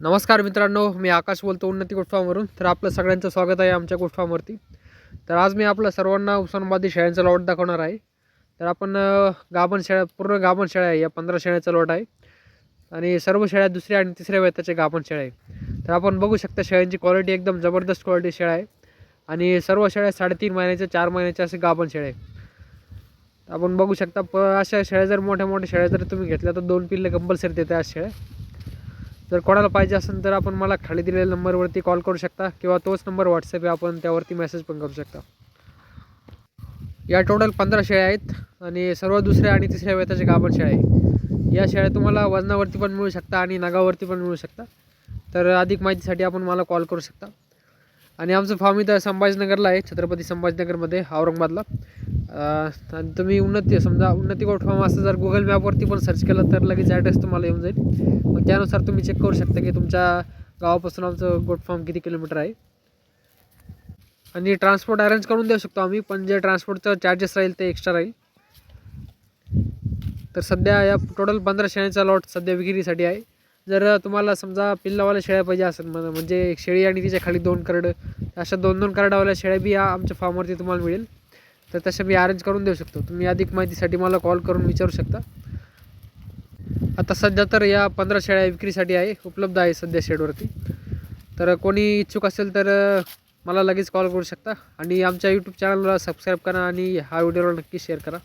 नमस्कार मित्रांनो मी आकाश बोलतो उन्नती गुटफॉर्मवरून तर आपलं सगळ्यांचं स्वागत आहे आमच्या गुटफॉर्मवरती तर आज मी आपलं सर्वांना उस्मानाबादी शेळ्यांचा लॉट दाखवणार आहे. तर आपण गाभण शेळ्या पूर्ण गाभण शेळ्या आहे या पंधरा शेळ्याचा लॉट आहे. आणि सर्व शेळ्या दुसऱ्या आणि तिसऱ्या वेताचे गाभण शेळ्या आहे. तर आपण बघू शकता शेळ्यांची क्वालिटी एकदम जबरदस्त क्वालिटी शेळ्या आहे. आणि सर्व शेळ्या साडेतीन महिन्याच्या चार महिन्याच्या असे गाभण शेळ्या आहे. आपण बघू शकता प अशा शेळ्या जर मोठ्या मोठ्या शेळ्या जर तुम्ही घेतल्या तर दोन पिल्ले कंपल्सरी देते अशा शेळ्या जर कोणाला पाहिजे असेल तर आपण मला खाली दिलेल्या नंबरवरती कॉल करू शकता किंवा तोच नंबर व्हॉट्सअप आहे आपण त्यावरती मेसेज पण करू शकता. या टोटल पंधरा शेळ्या आहेत आणि सर्व दुसऱ्या आणि तिसऱ्या वेताच्या गाभण शेळ्या आहे. या शेळ्या तुम्हाला वजनावरती पण मिळू शकता आणि नगावरती पण मिळू शकता. तर अधिक माहितीसाठी आपण मला कॉल करू शकता. आणि आमचं फार्म इथं संभाजीनगरला आहे छत्रपती संभाजीनगरमध्ये औरंगाबादला. आणि तुम्ही उन्नती समजा उन्नती गोट फार्म असं जर गुगल मॅपवरती पण सर्च केलं तर लगेच ॲड्रेस तुम्हाला येऊन जाईल. मग त्यानुसार तुम्ही चेक करू शकता की तुमच्या गावापासून आमचं गोट फार्म किती किलोमीटर आहे. आणि ट्रान्सपोर्ट अरेंज करून देऊ शकतो आम्ही पण जे ट्रान्सपोर्टचं चार्जेस राहील ते एक्स्ट्रा राहील. तर सध्या या टोटल पंधरा शेळ्यांचा लॉट सध्या विक्रीसाठी आहे. जर तुम्हाला समजा पिल्लावाल्या शेळ्या पाहिजे असेल म्हण- म्हणजे एक शेळी आणि तिच्या खाली दोन करड अशा दोन दोन करडावाल्या शेळ्या बी या आमच्या फार्मवरती तुम्हाला मिळेल. तर तशा मी अरेंज करून देऊ शकतो. तुम्ही अधिक माहितीसाठी मला कॉल करून विचारू शकता. आता सध्या तर या पंधरा शेळ्या विक्रीसाठी आहे उपलब्ध आहे सध्या शेडवरती. तर कोणी इच्छुक असेल तर मला लगेच कॉल करू शकता. आणि आमच्या यूट्यूब चॅनलला सबस्क्राईब करा आणि हा व्हिडिओला नक्की शेअर करा.